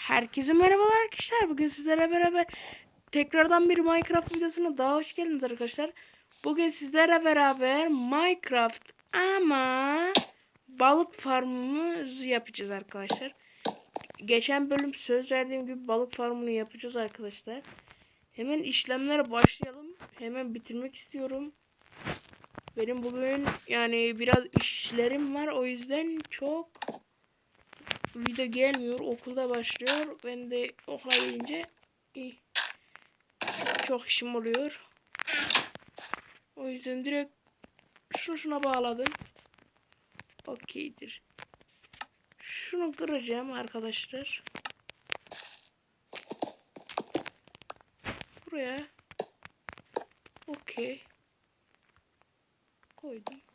Herkese merhabalar arkadaşlar. Bugün sizlerle beraber tekrardan bir Minecraft videosuna daha hoş geldiniz arkadaşlar. Bugün sizlerle beraber Minecraft ama balık farmımızı yapacağız arkadaşlar. Geçen bölüm söz verdiğim gibi balık farmını yapacağız arkadaşlar. Hemen işlemlere başlayalım. Hemen bitirmek istiyorum. Benim bugün yani biraz işlerim var o yüzden çok video gelmiyor. Okulda başlıyor. Ben de okula gelince çok işim oluyor. O yüzden direkt şunu şuna bağladım. Okeydir. Şunu kıracağım arkadaşlar. Buraya. Okey. Koydum.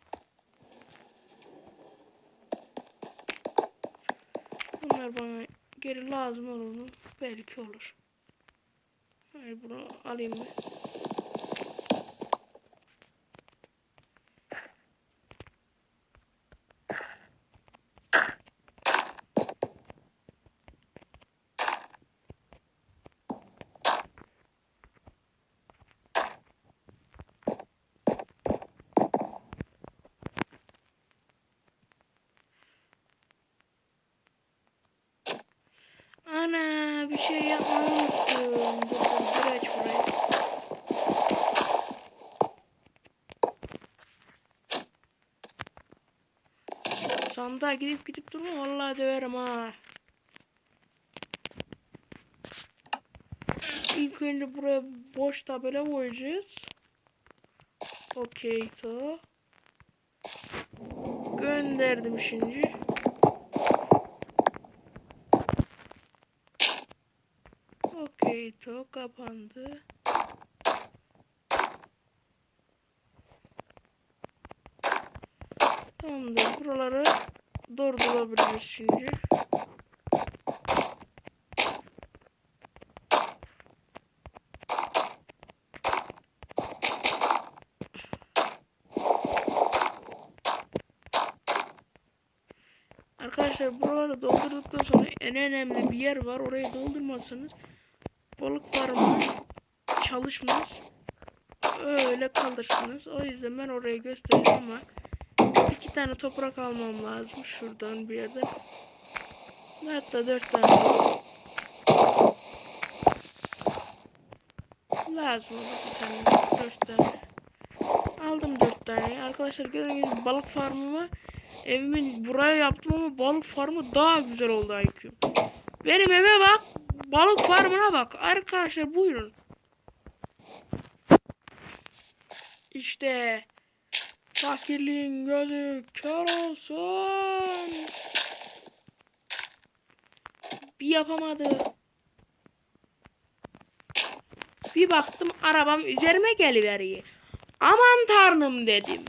Bunlar bana geri lazım olur mu? Belki olur. Hayır bunu alayım mı? Ana bir şey yapmayı unuttum. Dur dur aç burayı. Sandığa gidip gidip durma vallahi döverim ha. İlk önce buraya boş tabela koyacağız. Okey to. Gönderdim şimdi. Okey to kapandı. Tamamdır. Buraları durdurabiliriz şimdi. Arkadaşlar buraları doldurduktan sonra en önemli bir yer var. Orayı doldurmazsanız balık farmı çalışmaz. Öyle kalırsınız. O yüzden ben orayı göstereceğim ama iki tane toprak almam lazım. Şuradan bir yerden. Hatta dört tane. Lazım olur bir tane. Dört tane. Aldım dört tane. Arkadaşlar gördüğünüz gibi balık farmımı evimin buraya yaptım ama balık farmı daha güzel oldu IQ. Benim eve bak. Balık farmına bak. Arkadaşlar buyurun. İşte fakirliğin gözü kör olsun. Bir yapamadı. Bir baktım arabam üzerime geliveriyor. Aman tanrım dedim.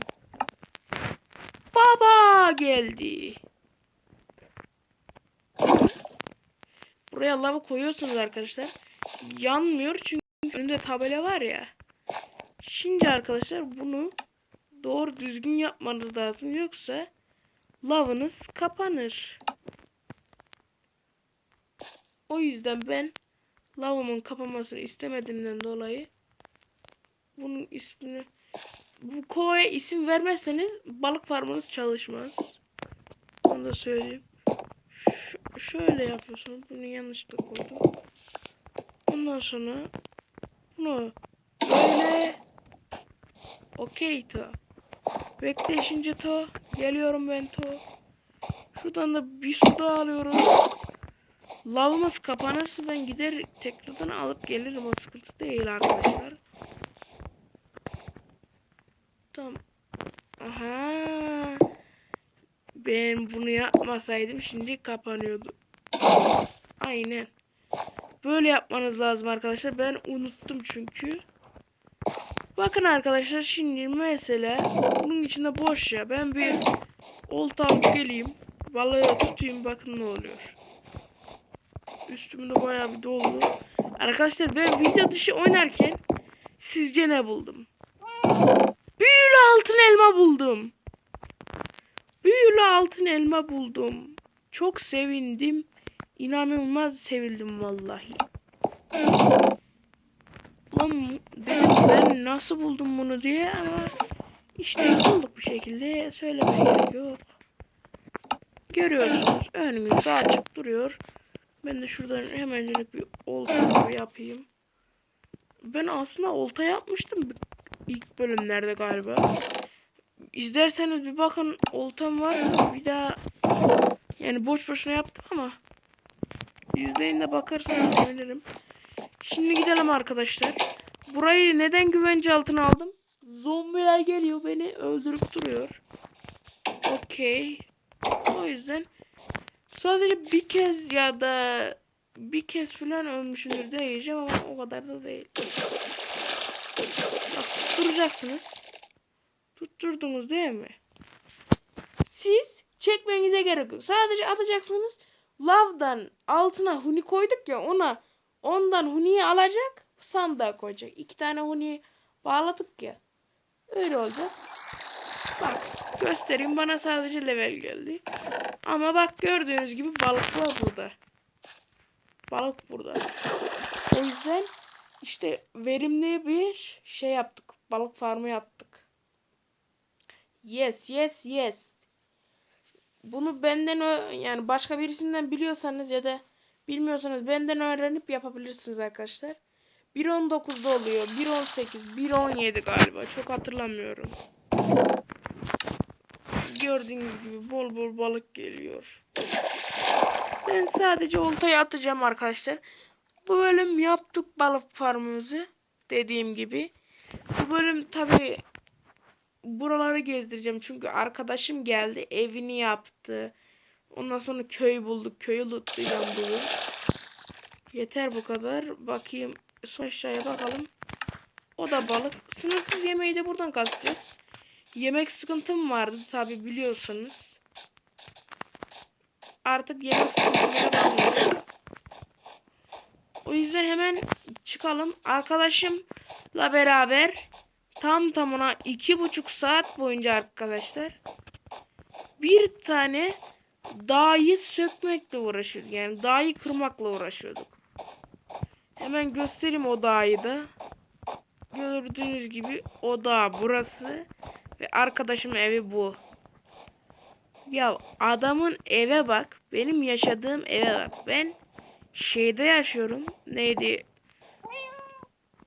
Baba geldi. Buraya lava koyuyorsunuz arkadaşlar. Yanmıyor çünkü önünde tabela var ya. Şimdi arkadaşlar bunu doğru düzgün yapmanız lazım. Yoksa lavınız kapanır. O yüzden ben lavımın kapanmasını istemediğimden dolayı bunun ismini bu kovaya isim vermezseniz balık farmınız çalışmaz. Onu da söyleyeyim. Şöyle yapıyorsun. Bunu yanlışlıkla koydum. Ondan sonra bunu böyle okey to. Bekle şimdi to. Geliyorum ben to. Şuradan da bir su daha alıyoruz. Lavımız kapanırsa ben gider tekrardan alıp gelirim. O sıkıntı değil arkadaşlar. Tamam. Aha. Ben bunu yapmasaydım şimdi kapanıyordu. Aynen. Böyle yapmanız lazım arkadaşlar. Ben unuttum çünkü. Bakın arkadaşlar şimdi mesela bunun içinde boş ya. Ben bir olta alıp geleyim. Balığı tutayım bakın ne oluyor. Üstümde bayağı bir doldu. Arkadaşlar ben video dışı oynarken sizce ne buldum? Büyülü altın elma buldum. Büyülü altın elma buldum. Çok sevindim. inanılmaz sevildim vallahi. Lan dedim ben nasıl buldum bunu diye ama işte bulduk bir şekilde söylemeye gerek yok. Görüyorsunuz önümüzde açık duruyor. Ben de şuradan hemencilik bir olta yapayım. Ben aslında olta yapmıştım ilk bölümlerde galiba. İzlerseniz bir bakın oltam varsa bir daha yani boş boşuna yaptım ama izleyin de bakarsanız sevinirim. Şimdi gidelim arkadaşlar. Burayı neden güvence altına aldım? Zombiler geliyor beni öldürüp duruyor. Okey. O yüzden sadece bir kez ya da bir kez falan ölmüşümdür diyeceğim ama o kadar da değil. Bak tutturacaksınız. Tutturdunuz değil mi? Siz çekmenize gerek yok. Sadece atacaksınız. Lavdan altına huni koyduk ya ona ondan huniyi alacak sandığa koyacak. İki tane huni bağladık ya. Öyle olacak. Bak göstereyim bana sadece level geldi. Ama bak gördüğünüz gibi balık var burada. Balık burada. O yüzden işte verimli bir şey yaptık. Balık farmı yaptık. Yes, yes, yes. Bunu benden yani başka birisinden biliyorsanız ya da bilmiyorsanız benden öğrenip yapabilirsiniz arkadaşlar. 1.19'da oluyor. 1.18, 1.17 galiba. Çok hatırlamıyorum. Gördüğünüz gibi bol bol balık geliyor. Ben sadece oltayı atacağım arkadaşlar. Bu bölüm yaptık balık farmımızı. Dediğim gibi. Bu bölüm tabi buraları gezdireceğim. Çünkü arkadaşım geldi. Evini yaptı. Ondan sonra köy bulduk. Köyü lootlayacağım bugün. Yeter bu kadar. Bakayım. Son aşağıya bakalım. O da balık. Sınırsız yemeği de buradan katacağız. Yemek sıkıntım vardı tabi biliyorsunuz. Artık yemek sıkıntımı kalmayacak. O yüzden hemen çıkalım. Arkadaşımla beraber tam tamına iki buçuk saat boyunca arkadaşlar bir tane dağı sökmekle uğraşıyorduk. Yani dağı kırmakla uğraşıyorduk. Hemen göstereyim o dağı da. Gördüğünüz gibi o dağ burası ve arkadaşımın evi bu. Ya adamın eve bak. Benim yaşadığım eve bak. Ben şeyde yaşıyorum. Neydi?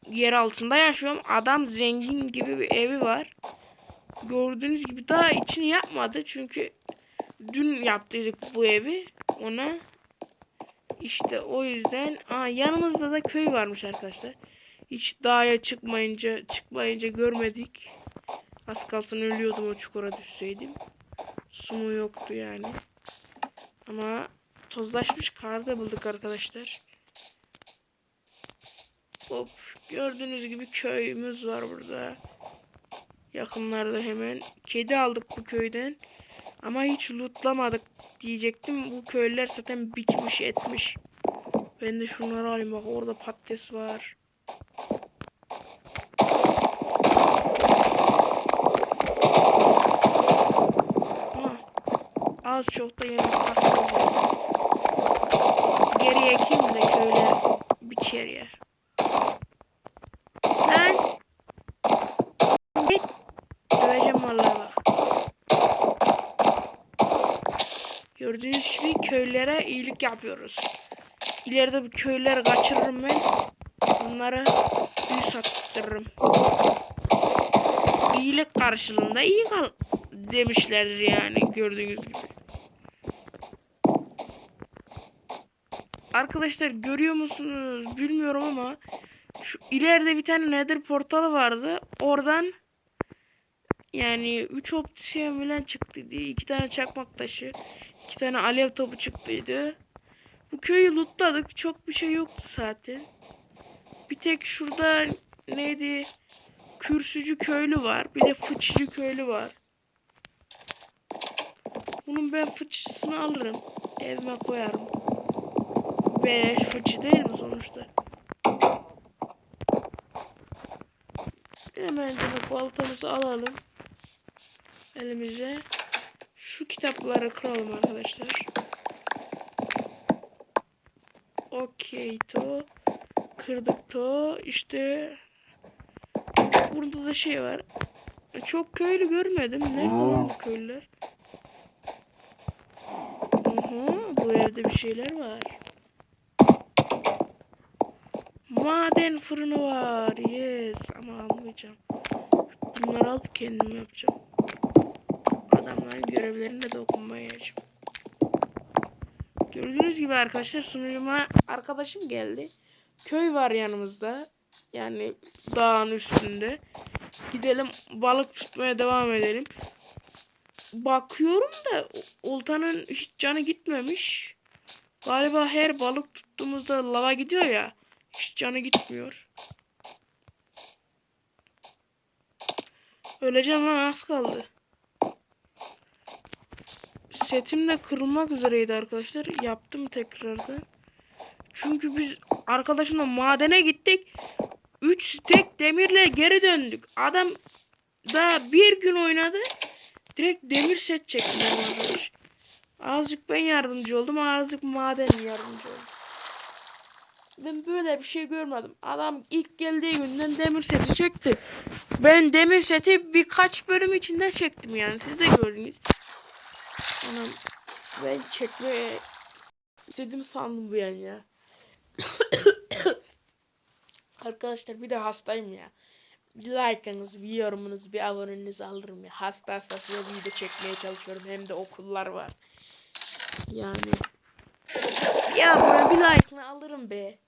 Yer altında yaşıyorum. Adam zengin gibi bir evi var. Gördüğünüz gibi daha içini yapmadı. Çünkü dün yaptırdık bu evi ona. İşte o yüzden aa, yanımızda da köy varmış arkadaşlar. Hiç dağa çıkmayınca çıkmayınca görmedik. Az kalsın ölüyordum o çukura düşseydim. Sumu yoktu yani. Ama tozlaşmış kar da bulduk arkadaşlar. Hop. Gördüğünüz gibi köyümüz var burada. Yakınlarda hemen. Kedi aldık bu köyden. Ama hiç lootlamadık diyecektim. Bu köylüler zaten biçmiş etmiş. Ben de şunları alayım bak orada patates var. Aha. Az çok da yemek patlayacak. Geri ekeyim de köyler biçer yer. Lan! Git! Döveceğim vallahi bak. Gördüğünüz gibi köylere iyilik yapıyoruz. İleride bir köyleri kaçırırım ben. Onlara büyü sattırırım. İyilik karşılığında iyi kal demişlerdir yani gördüğünüz gibi. Arkadaşlar görüyor musunuz bilmiyorum ama şu ileride bir tane nether portalı vardı. Oradan yani 3 opsiyon falan çıktıydı. 2 tane çakmak taşı, 2 tane alev topu çıktıydı. Bu köyü lootladık. Çok bir şey yoktu zaten. Bir tek şurada neydi? Kürsücü köylü var. Bir de fıçıcı köylü var. Bunun ben fıçısını alırım. Evime koyarım. Beleş fıçı değil mi sonuçta? Hemen de baltamızı alalım. Elimize. Şu kitapları kıralım arkadaşlar. Okey to. Kırdık to. İşte burada da şey var. Çok köylü görmedim. Nerede lan bu köylüler? Aha, bu evde bir şeyler var. Maden fırını var. Yes. Ama almayacağım. Bunları alıp kendim yapacağım. Adamların görevlerine de dokunmayacağım. Gördüğünüz gibi arkadaşlar sunucuma arkadaşım geldi. Köy var yanımızda. Yani dağın üstünde. Gidelim balık tutmaya devam edelim. Bakıyorum da oltanın hiç canı gitmemiş. Galiba her balık tuttuğumuzda lava gidiyor ya. Hiç canı gitmiyor. Öleceğim lan az kaldı. Setim de kırılmak üzereydi arkadaşlar. Yaptım tekrardan. Çünkü biz arkadaşımla madene gittik. 3 tek demirle geri döndük. Adam daha bir gün oynadı. Direkt demir set çekti benim arkadaş. Azıcık ben yardımcı oldum. Azıcık maden yardımcı oldu. Ben böyle bir şey görmedim. Adam ilk geldiği günden demir seti çekti. Ben demir seti birkaç bölüm içinde çektim yani. Siz de gördünüz. Anam ben çekmeye istedim sandım bu yani ya. Arkadaşlar bir de hastayım ya. Bir like'ınız, bir yorumunuz, bir abonenizi alırım ya. Hasta hasta size video çekmeye çalışıyorum. Hem de okullar var. Yani. Ya buna bir like'ını alırım be.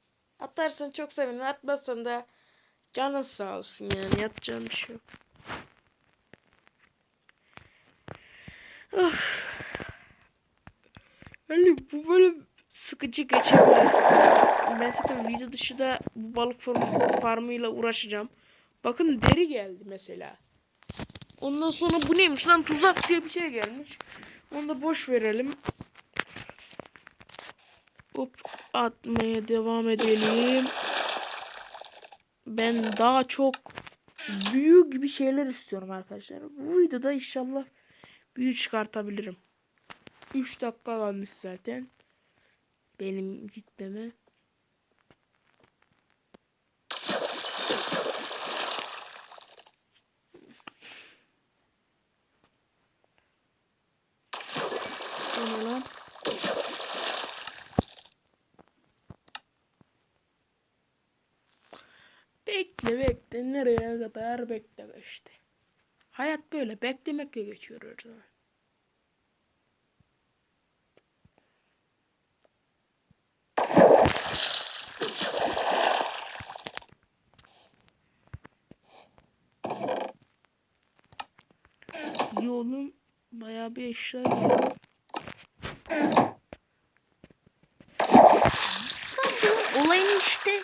Atarsan çok sevinirim. Atmazsan da canın sağ olsun yani. Yapacağım bir şey yok. Of. Yani bu böyle sıkıcı geçebilir. Ben zaten video dışı bu balık farm, farmıyla uğraşacağım. Bakın deri geldi mesela. Ondan sonra bu neymiş lan tuzak diye bir şey gelmiş. Onu da boş verelim. Hop atmaya devam edelim. Ben daha çok büyük gibi şeyler istiyorum arkadaşlar. Bu videoda inşallah büyük çıkartabilirim. 3 dakika kalmış zaten. Benim gitmeme. O lan? Bekle bekle nereye kadar bekle işte. Hayat böyle beklemekle geçiyor her zaman. İyi oğlum bayağı bir eşya geliyor. Sandım olayın işte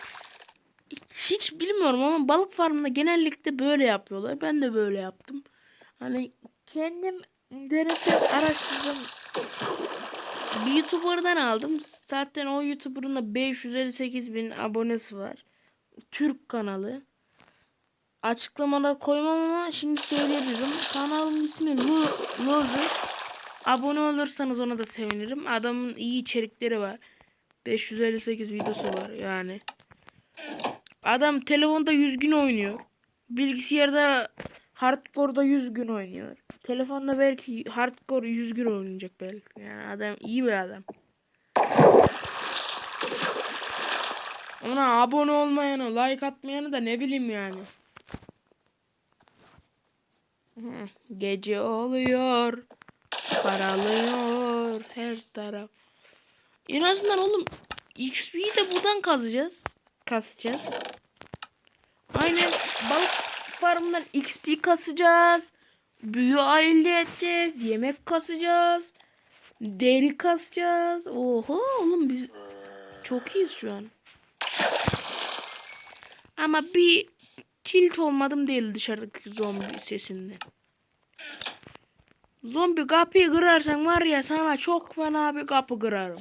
hiç bilmiyorum ama balık farmında genellikle böyle yapıyorlar. Ben de böyle yaptım. Hani kendim denedim, araştırdım. Bir YouTuber'dan aldım. Zaten o YouTuber'ın da 558 bin abonesi var. Türk kanalı. Açıklamalar koymam ama şimdi söyleyebilirim. Kanalın ismi Lo- Lozer. Abone olursanız ona da sevinirim. Adamın iyi içerikleri var. 558 videosu var yani. Adam telefonda 100 gün oynuyor. Bilgisayarda hardcore'da 100 gün oynuyor. Telefonda belki hardcore 100 gün oynayacak belki. Yani adam iyi bir adam. Ona abone olmayanı, like atmayanı da ne bileyim yani. Gece oluyor. Karalıyor her taraf. En azından oğlum XP'yi de buradan kazacağız. Kasacağız. Aynen balık farmından XP kasacağız. Büyü elde edeceğiz. Yemek kasacağız. Deri kasacağız. Oho oğlum biz çok iyiyiz şu an. Ama bir tilt olmadım değil dışarıdaki zombi sesinden. Zombi kapıyı kırarsan var ya sana çok fena bir kapı kırarım.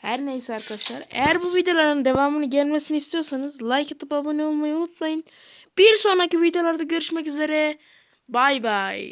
Her neyse arkadaşlar. Eğer bu videoların devamını gelmesini istiyorsanız like atıp abone olmayı unutmayın. Bir sonraki videolarda görüşmek üzere. Bay bay.